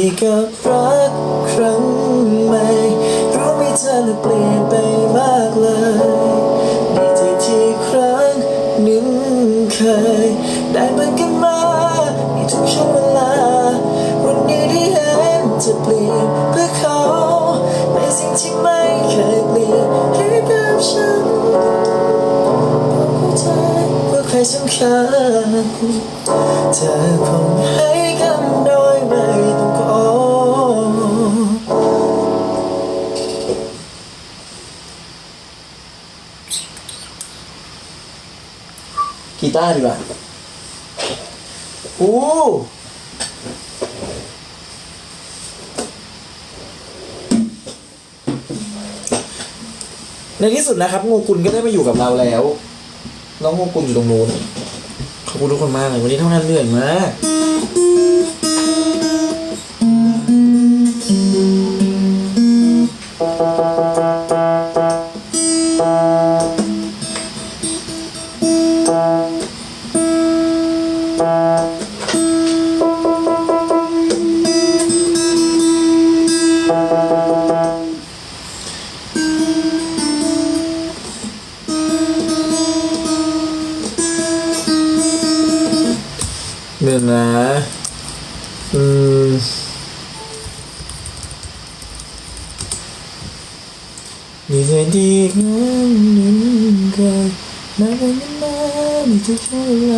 ดีกับรักครั้งใหม่รู้ไหมเธอน่ะเปลี่ยนไปมากเลยดีใจที่ครั้งหนึ่งเคย ได้เหมือนกันมาในทุกช่วงเวลาวันนี้ที่เห็นจะเปลี่ยนเพื่อเขาในสิ่งที่ไม่เคยเปลี่ยนให้กับฉันเข้าใจว่าใครสำคัญเธอคงให้กันโด กีตาร์ดีกว่าโอ้ในที่สุดนะครับงูกุลก็ได้มาอยู่กับเราแล้ว น้องงูกุลอยู่ตรงนู้นขอบคุณทุกคนมากเลยวันนี้เท่านั้นเหนื่อยมาก ในทุ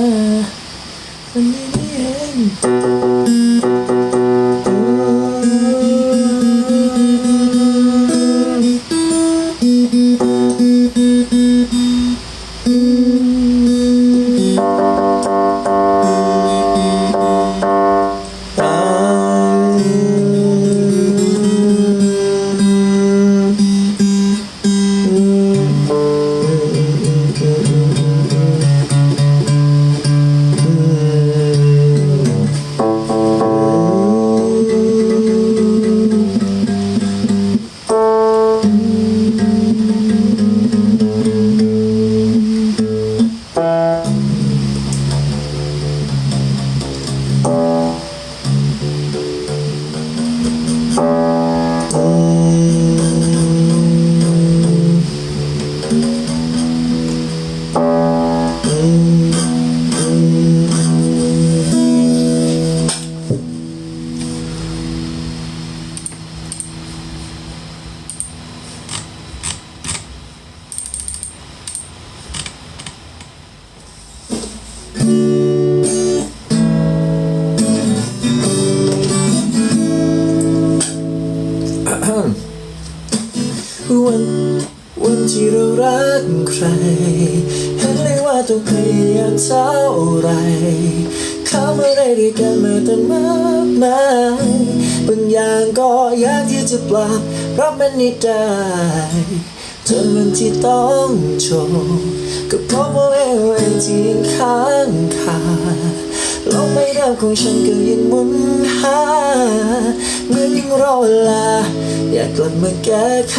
นไม่ได้จนวันที่ต้องโชว์ก็เพราะว่าเอวเองที่ยังค้างคาลมไม่เดิมของฉันก็ยังหมุนหาเหมือนยังรอเวลา อยากกลับมาแก้ไข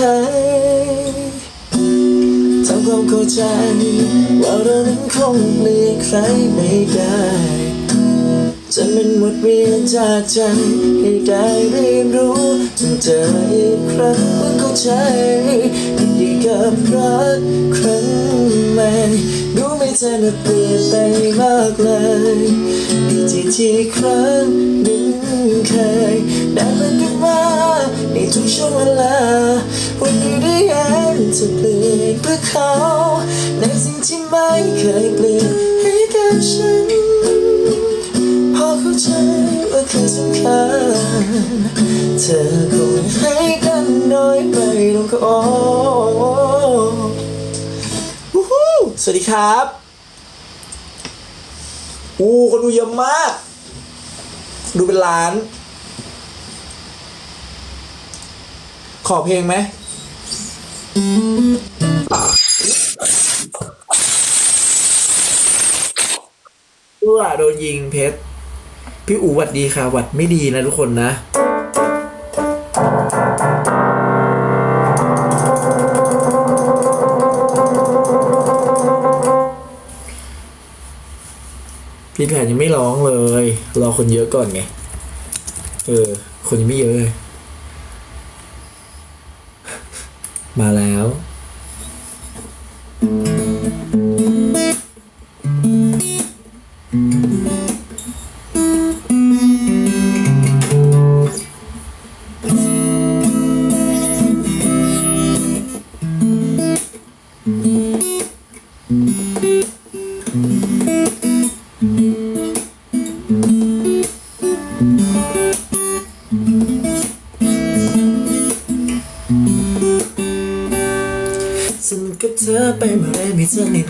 ทำความเข้าใจว่าเรานั้นคงเปลี่ยนใครไม่ได้ จะเป็นบทเรียนจากใจให้ได้เรียนรู้จนเจออีกครั้งเมื่อเข้าใจยินดีกับรักครั้งใหม่รู้ไหมเธอน่ะเปลี่ยนไปมากเลยดีที่ที่ครั้งหนึ่งเคยได้มันกันมาในทุกช่วงเวลาวันนี้ได้เห็นจะเปลี่ยนเพื่อเขาในสิ่งที่ไม่เคยเปลี่ยนให้กับฉันาใจว่าคือสำคัญเธอคงให้กันโดยไม่ต้องขอวู้ฮู้สวัสดีครับอู้คนดูเยอะมาก ดูเป็นล้าน ขอเพลงไหมว่าโดนยิงเพชร พี่อูหวัดดีค่ะหวัดไม่ดีนะทุกคนนะ พี่แผนยังไม่ร้องเลย รอคนเยอะก่อนไง เออ คนยังไม่เยอะเลย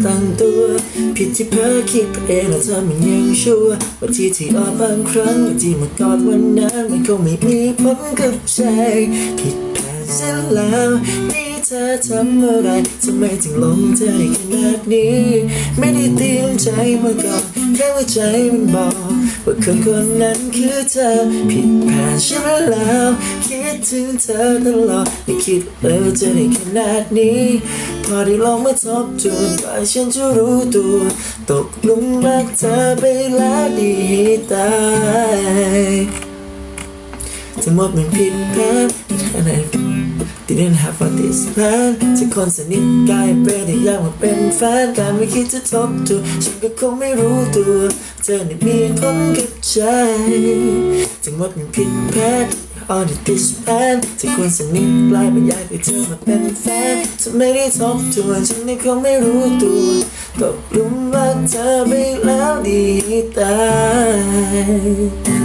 ตั้งตัว ผิดที่เพ้อคิดไปเองแล้วเธอมันยังชั่วว่าที่ที่ออกบางครั้งว่าที่มากอดวันนั้นมันคงไม่มีผลกับใจ ผิดแผนเสียแล้วนี่เธอทำอะไรทำไมถึงหลงเธอได้ขนาดนี้ ไม่ได้เตรียมใจมาก่อนแค่ว่าใจมันบอกว่าคนคนนั้นคือเธอ ผิดแผนใช่ไหมแล้ว คิดถึงเธอตลอดไม่คิดเออจะได้ขนาดนี้ พอได้ลองมาทบทวนว่าฉันจะรู้ตัว ตกหลุมรักเธอไปแล้วดีตายทั้งหมดมันผิดแผนอะไร didn't have a this plan จากคนสนิทกลายเป็นได้ยากมาเป็นแฟนการไม่คิดจะทบทวนฉันก็คงไม่รู้ตัว เธอนี่มีคนกับใจทั้งหมดมันผิดแผน all the this plan จากคนสนิทกลายเป็นอยากให้เธอมาเป็นแฟนเธอไม่ได้ทบทวนฉันนี่คงไม่รู้ตัวตกหลุมรักเธอไปแล้วดีตาย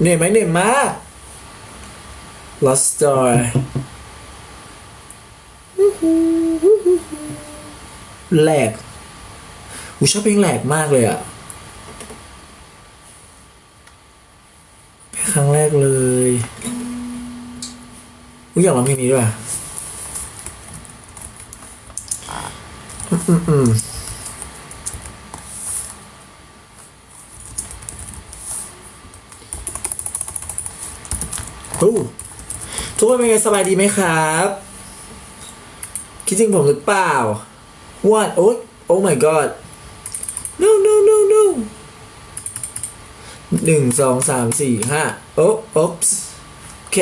เหนื่อยไหมเหนื่อยมาก Lost Star แหลกอูชอบเพลงแหลกมากเลยอะเป็น ครั้งแรกเลยอูอยากร้องเพลงนี้ด้วยอะอืมอืมอืมฮู้ทุกคนเป็นไงสบายดีไหมครับ คิดถึงผมหรือเปล่า What โอ้ Oh my god หนึ่งสองสามสี่ห้าโอ๊ปโอ๊ปส์โอเค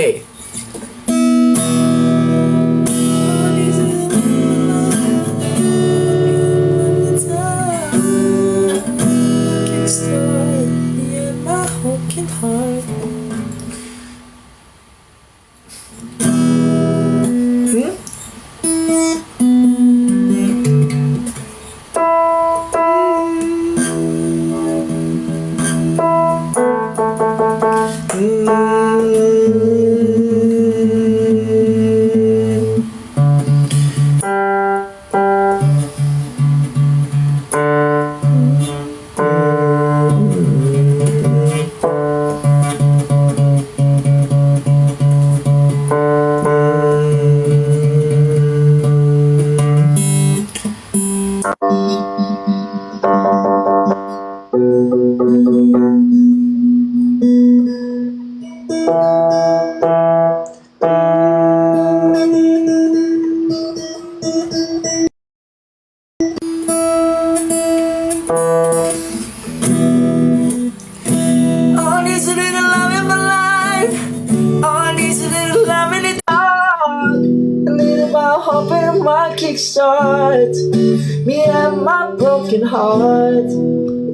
my kickstart. Me and my broken heart.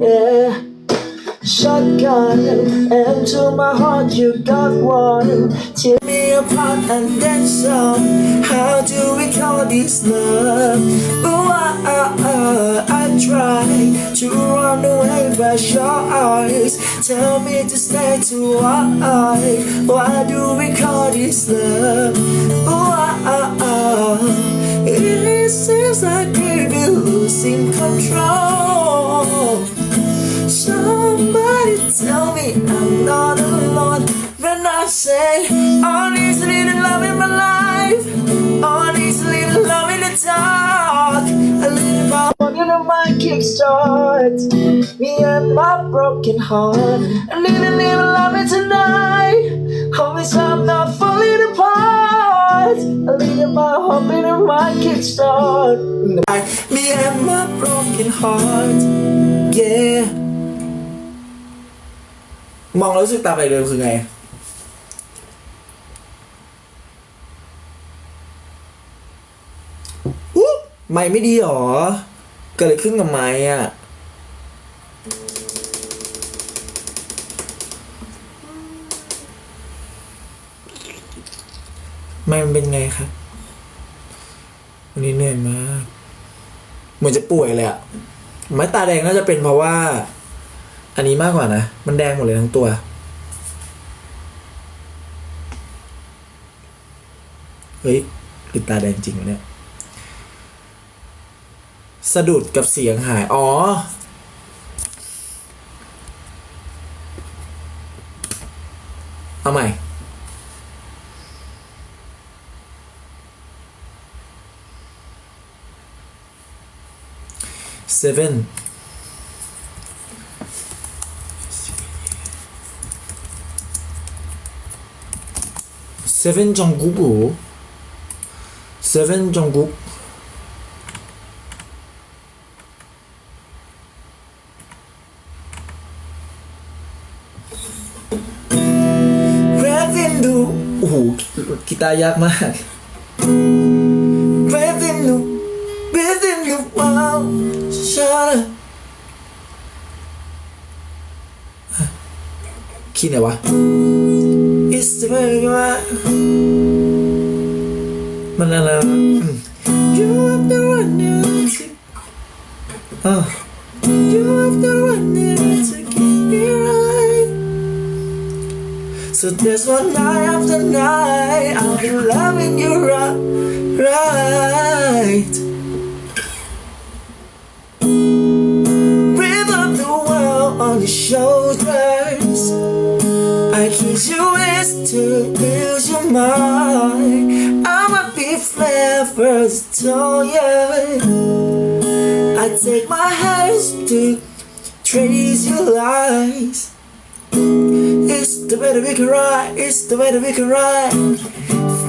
Yeah. Shotgun and to my heart you got one. Tear me apart and then some. How do we call this love? Ooh, I, I, I, I try to run away but your eyes tell me to stay to why? Why do we call this love? Ooh, I, I, I, it seems like been losing control. Somebody tell me I'm not alone when I say all a little love in my life. All a little love in the dark. A little love know my kickstart. Me and my broken heart. A little little love in tonight. Always I'm not falling apart. A little my hope in my kickstart. Me and my broken heart. Yeah. มองแล้วรู้สึกตาไปเดิมคือไง อุ๊บไม่ไม่ดีหรอ เกิดอะไรขึ้นกับไม้อะ ไม่มันเป็นไงครับ วันนี้เหนื่อยมาก เหมือนจะป่วยเลยอะไม้ตาแดงน่าจะเป็นเพราะว่า อันนี้มากกว่านะ มันแดงหมดเลยทั้งตัว เฮ้ยหรือตาแดงจริงวะเนี่ย สะดุดกับเสียงหาย อ๋อ เอาใหม่ seven seven 정국 우 seven 정국 Revenue โอ้โหกีตาร์ยากมาก Revenue Revenue wow shut up คีย์ไหนวะ It's the way you are มันอะไรวะอืม You have the one you to อ่า You have the one you to keep me right So there's one night after night I'll be loving you right right Breathe up the world on your shoulders lose your mind I'ma be flavors to you I take my hands to trace your lies It's the way that we can ride It's the way that we can ride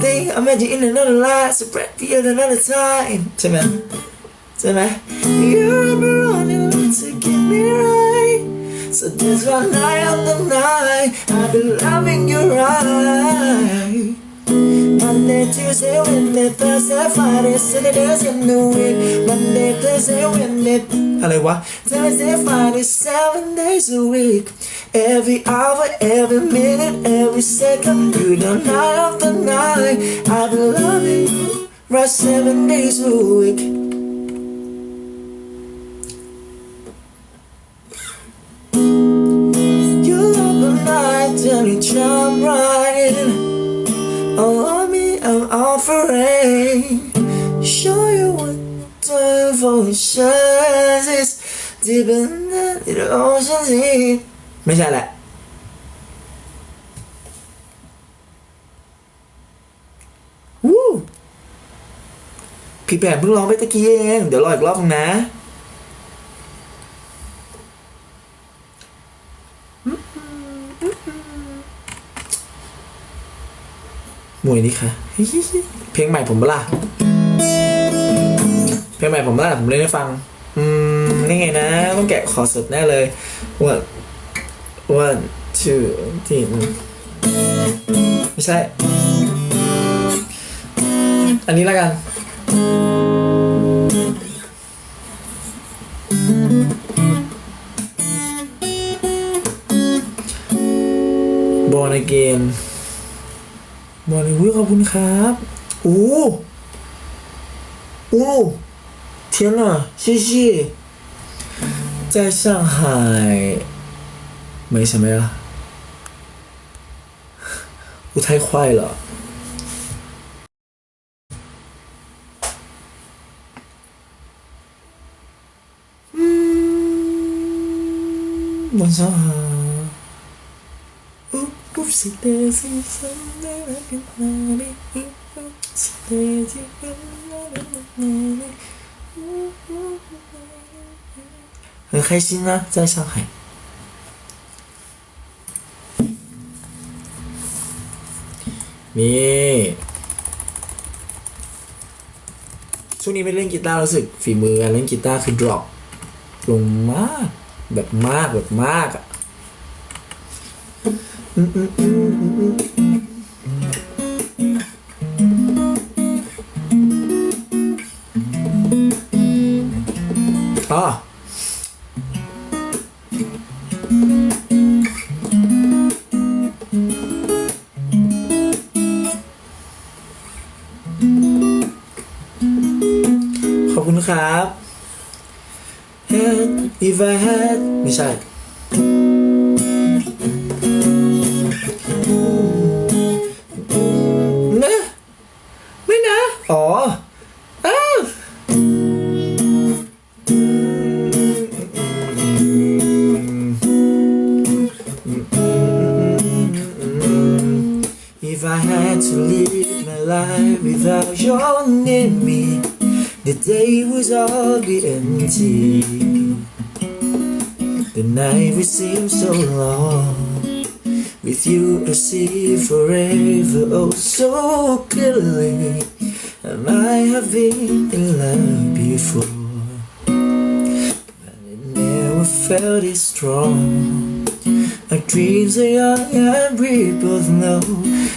Think I met you in another life So break me in another time ใช่ไหมใช่ไหม You remember running to get me right So this one night after night I've been loving you right Monday, Tuesday, Wednesday, Thursday, Friday, Saturdays in the week Monday, Thursday, Wednesday อะไรวะ Thursday, Friday, seven days a week Every hour, every minute, every second You know night after night I've been loving you right seven days a week Till you jump right in Oh, on me, I'm offering. Show you what devotion is. Deep in the ocean deep. ไม่ใช่แหละวู้พี่แปมเพิ่งร้องไปตะกี้เอง เดี๋ยวรออีกรอบนึงนะ วยนี่ค่ะ เพลงใหม่ผมเปล่าเพลงใหม่ผมเปล่าผมเล่นให้ฟัง อืม นี่ไงนะ ต้องแกะคอร์ดแน่เลย one one two three ไม่ใช่ อันนี้แล้วกัน born again เลยวิขอบคุณครับอู้อู้天呐谢谢在上海没什么呀我太坏了嗯晚上好 很开心啊，在上海。นี่ช่วงนี้ไม่เล่นกีตาร์รู้สึกฝีมือการเล่นกีตาร์คือ drop ลงมาก แบบมากแบบมากอะ อื the day was all be empty. The night would seem so long. With you, I see forever oh so clearly. I might have been in love before, but I never felt it strong. Our dreams are young and we both know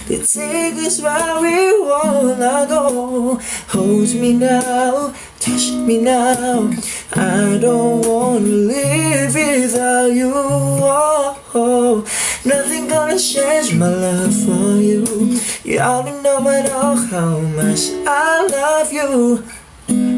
they take us where we wanna go. Hold me now, touch me now. I don't wanna live without you. Oh, oh. nothing gonna change my love for you. You already know by now oh, how much I love you.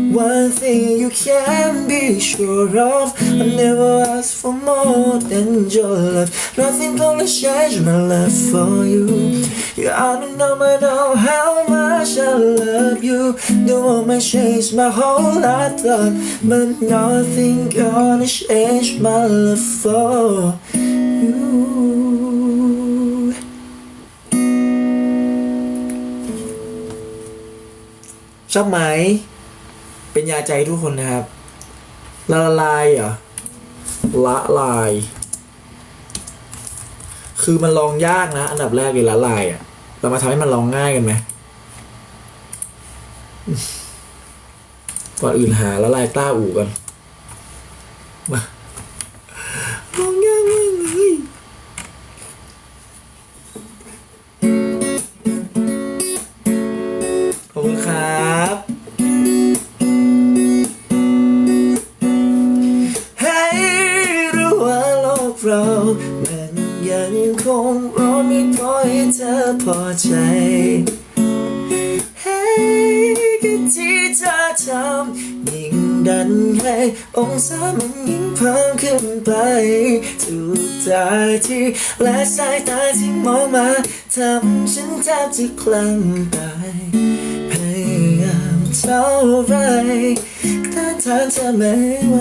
One thing you can be sure of I never ask for more than your love. Nothing gonna change my love for you. You are the know of how much I love you. The woman changed my whole life But nothing gonna change my love for you. Sao? เป็นยาใจทุกคนนะครับ ละลายเหรอละลาย คือมันลองยากนะ อันดับแรกเลยละลายอะ่ะ เรามาทำให้มันลองง่ายกันไหมก่อนอื่นหาละลายต้าอู่กัน เรามันยังคงรอไม่พอให้เธอพอใจให้กันที่เธอทำยิ่งดันให้องศามันยิ่งเพิ่มขึ้นไปทุกตาที่และสายตาที่มองมาทำฉันแทบจะคลั่งตายพยายามเท่าไรถ้าทานเธอไม่ไหว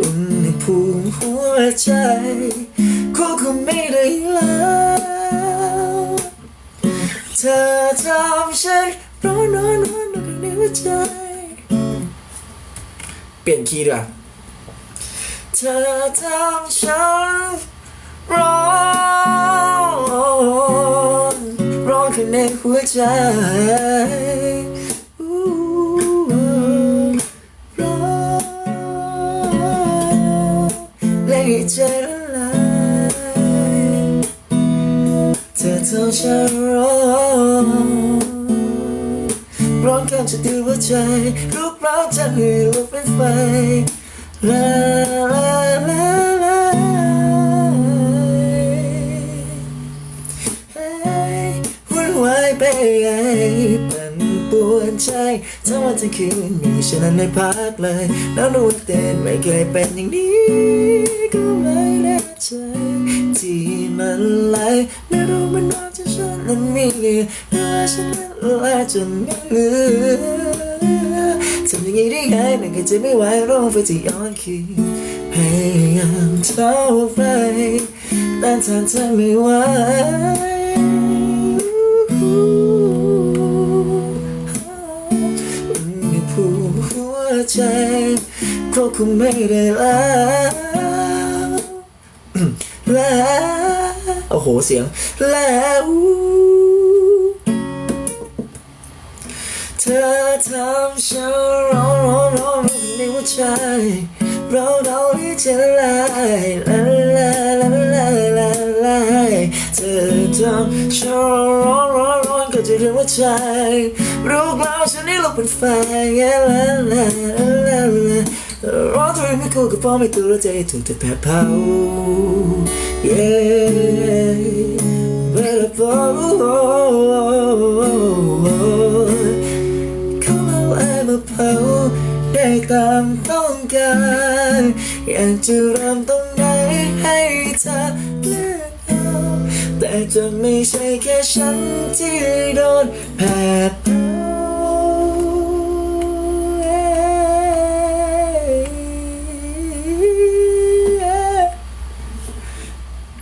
อุณหภูมิหัวใจควบคุมไม่ได้แล้วเธอทำฉันร้อนร้อนร้อนนในหัวใจ เปลี่ยนคีย์ดีกว่าเธอทำฉันร้อนร้อนข้างในหัวใจ ฉันร้อนร้อนกันจะดื้อหัวใจลุกร้าจะเหนื่อยลุกเป็นไฟลาลาลาลาวุ่นวายไปไงปั่นป่วนใจทั้งวันทั้งคืนมีฉันนั้นไม่พักเลย แล้วรู้เต้นไม่เคยเป็นอย่างนี้ก็ไม่แน่ใจที่มันไหลไม่รู้มันนอกจา ฉันนั้นมีเหลือหรือว่าฉันนั้นไหลจนไม่เหลือทำอย่างนี้ได้ไงมันก็จะไม่ไหวร้องไปที่ย้อนคืนพยายามเท่าไรแต่ทานเธอไม่ไหวมีผู้หัวใจควบคุมไม่ได้แล้วแล้ว โอ้โหเสียงแล้วเธอทำฉันร้อนร้อนร้อนในหัวใจเราเราที่จะลายละลาละลาละลาเธอทำฉันร้อนร้อนร้อนก็จะเรื่องหัวใจรู้แล้วฉันนี่ลุกเป็นไฟละลาละลาละร้อนตัวเองไม่คู่กับพ่อไม่ตัวใจถูกแต่แผดเผา yeah เข้ามาแลมาเผาได้ตามต้องการ อยากจะเริ่มตรงไหนให้เธอเลือกเอาแต่จะไม่ใช่แค่ฉันที่โดนแผดเผา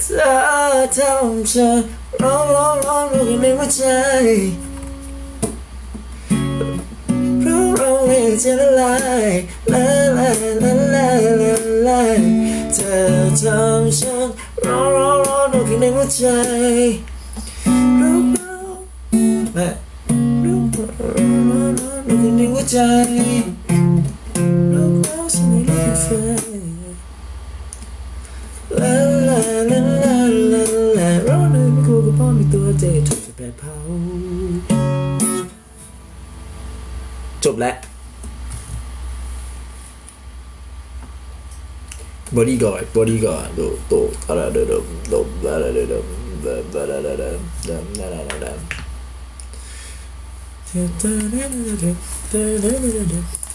เธอทำฉัน ร้องร้องร้องร้องในหัวใจเราเราเลยจะละลายละลายละลายละลายเธอทำฉันร้องร้องร้องร้องในหัวใจรู้เราแม่รู้ร้องร้องร้องในหัวใจ ตัวใจถูกจะแผดเผาจบแล้วบอดี้ก่อนบอดี้ก่อนดูโตอะไรเดิมเดิมเดิมอะไรเดิมเดิมเดิมอะไรเดิมเดิมเดิมอะไรเดิม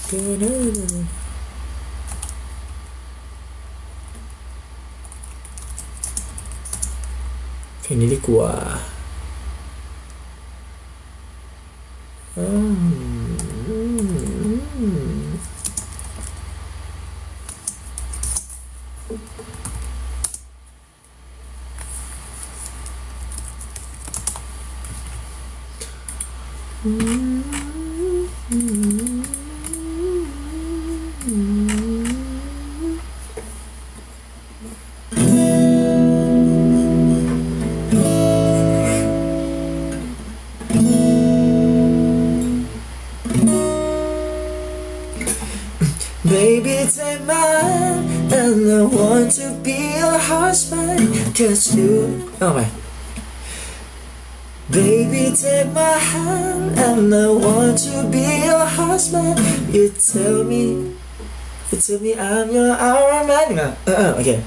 เพล งนี้ดีกว่าอื Cause you, oh my. Baby, take my hand, and I want to be your husband. You tell me, you tell me I'm your Iron Man. Uh, uh, okay.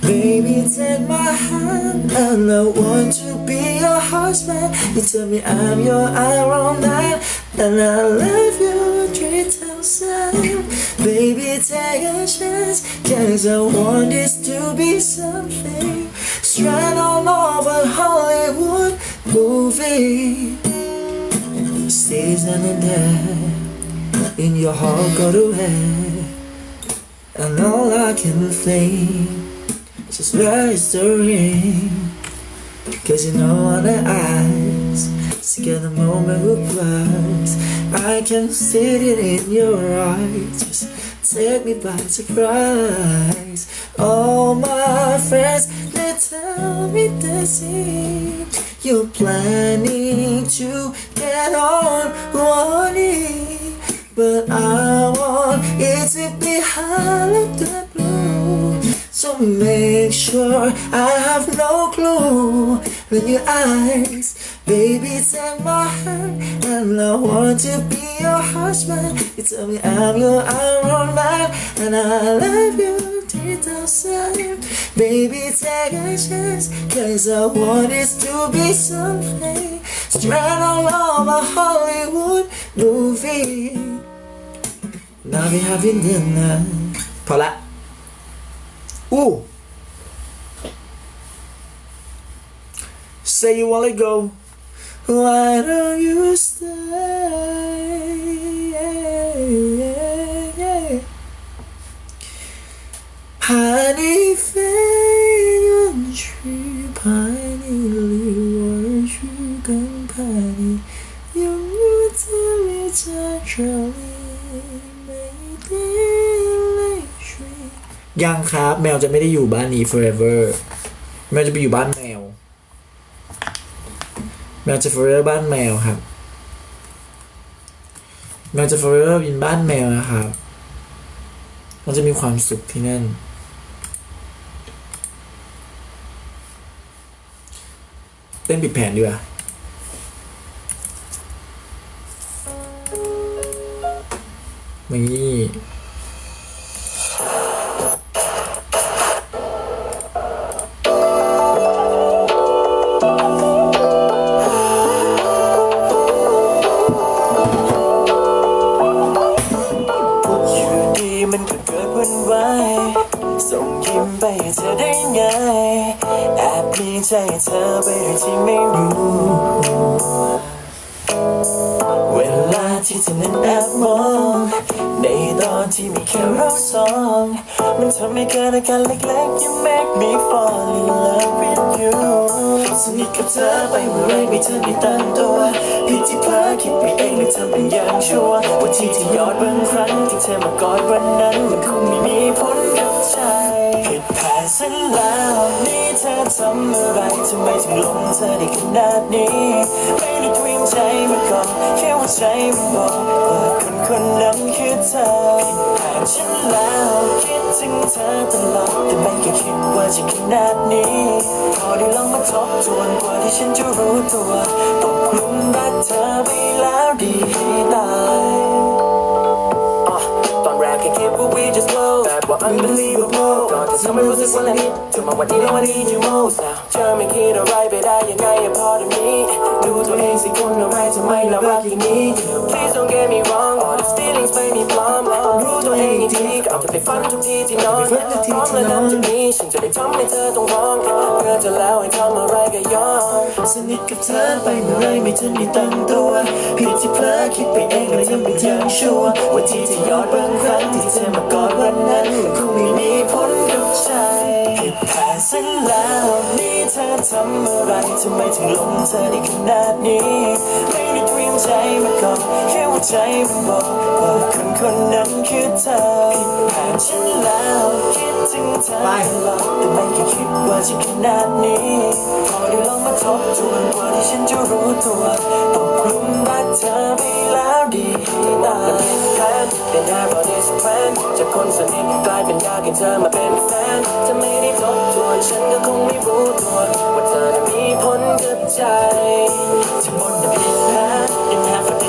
Baby, take my hand, and I want to be your husband. You tell me I'm your Iron Man, and I love you three thousand. Baby, take a chance, cause I want this to be something. Strand all over Hollywood movie. In the there, in your heart got away. And all I can think just where's the ring? Cause you know on the eyes Scared the moment will pass I can see it in your eyes. Just take me by surprise. All my friends they tell me they see You're planning to get on one But I want it to be the blue. So make sure I have no clue in your eyes. Baby, take my hand and I want to be your husband. You tell me I'm your Iron Man and I love you 3000. Baby, take a chance cause I want it to be something. Strand all over Hollywood movie. Now we having dinner. พอละ Ooh. Say you wanna go. Why don't you stay? Honey, fade tree, piney, leaf, water, sugar, piney. Young, you tell me, Charlie, maybe, like tree. ยังครับ แมวจะไม่ได้อยู่บ้านนี้ forever แมวจะไปอยู่บ้านแมว แมวจะ forever บ้านแมวครับแมวจะ forever บินบ้านแมวนะครับมันจะมีความสุขที่นั่น เต้นปิดแผนดีกว่านี่ ใจเธอไปโดยที่ไม่รู้ เวลาที่เธอนั้นแอบมองในตอนที่มีแค่เราสอง มันทำให้เกิดอาการเล็กๆ You make me fall in love with you สนิทกับเธอไปเมื่อไรไม่ทันได้ตั้งตัวผิดที่เพลอคิดไปเองเลยทำเป็นอย่างชัวร์ว่าที่ที่ยอดบางครั้งที่เธอมากอดวันนั้นมันคงไม่มีผลกับใจ ผิดแผนแล้วนี่เธอทำอะไรทำไมถึงลงเธอได้ขนาดนี้ ไม่ได้เตรียมใจมาก่อนแค่ว่าใจมันบอกว่าคนคนนั้นคือเธอผิดแผนฉันแล้วคิดถึงเธอตลอดแต่ไม่เคยคิดว่าจะขนาดนี้พอได้ลองมาทบทวนกว่าที่ฉันจะรู้ตัวตกหลุมรักเธอไปแล้วดีตายอะตอนแรกแค่คิดว่า we just close ว่า unbelievable ก่อนจะทำให้รู้สึกว่าละนิดจนมาวันนี้แล้ววันนี้ you most เธอไม่คิดอะไรไปได้ยังไงอะพอเดี๋ยวนี้ ดูตัวเองสิคุณอะไรทำไมเรารักอย่างนี้ please don't get me wrong all these feelings ไม่มีปลอมรู้ตัวเองอีกทีก็เอาจะไปฝันทุกทีที่นอนพร้อมแล้วนับจากนี้ฉันจะได้ทำให้เธอต้องร้องเพื่อเธอแล้วให้ทำอะไรก็ยอมสนิทกับเธอไปเมื่อไรไม่ทันได้ตั้งตัวผิดที่เพลอคิดไปเองเลยยังไม่ยังชัวร์ว่าที่จะยอดบางครั้งที่เธอมากอดวันนั้นมันคงไม่มีผลกับใจผิดแผนซะแล้วนี่เธอทำอะไรทำไมถึงหลงเธอได้ขนาดนี้ ไม่ได้เตรียมใจมาก่อนแค่ว่าใจมันบอกว่าคนคนนั้นคือเธอผิดแผนฉันแล้วคิดถึงเธอตลอดแต่ไม่เคยคิดว่าจะขนาดนี้พอได้ลองมาทบทวนกว่าที่ฉันจะรู้ตัวตกหลุมรักเธอไปแล้วดีตาย ป็นแฟนเป็นแค่พอ this plan จากคนสนิทกลายเป็นยากให้เธอมาเป็นแฟนจะไม่ได้ทบทวนฉันก็คงไม่รู้ตัวว่าเธอจะมีผลกับใจที่หมดแต่ผิดแผนยังแค่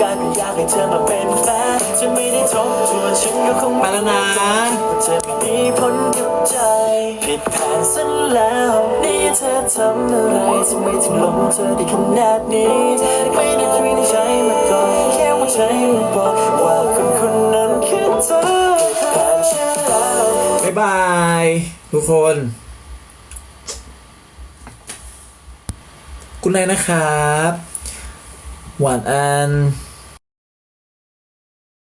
กายเป็นอยากให้เธอมาเป็นแฟนจะไม่ได้ทบทวนฉันก็คงไปไม่แล้วนะว่าเธอไม่มีผลกับใจ ผิดแผนซะแล้ว นี่เธอทำอะไรทำไมถึงหลงเธอได้ขนาดนี้ ไม่ได้คุยในใจมาก่อนแค่ว่าใจมันบอกว่าคนคนนั้นคือเธอผิดแผนฉันแล้วบ๊ายบาย ทุกคน คุณนายนะครับ หวานอัน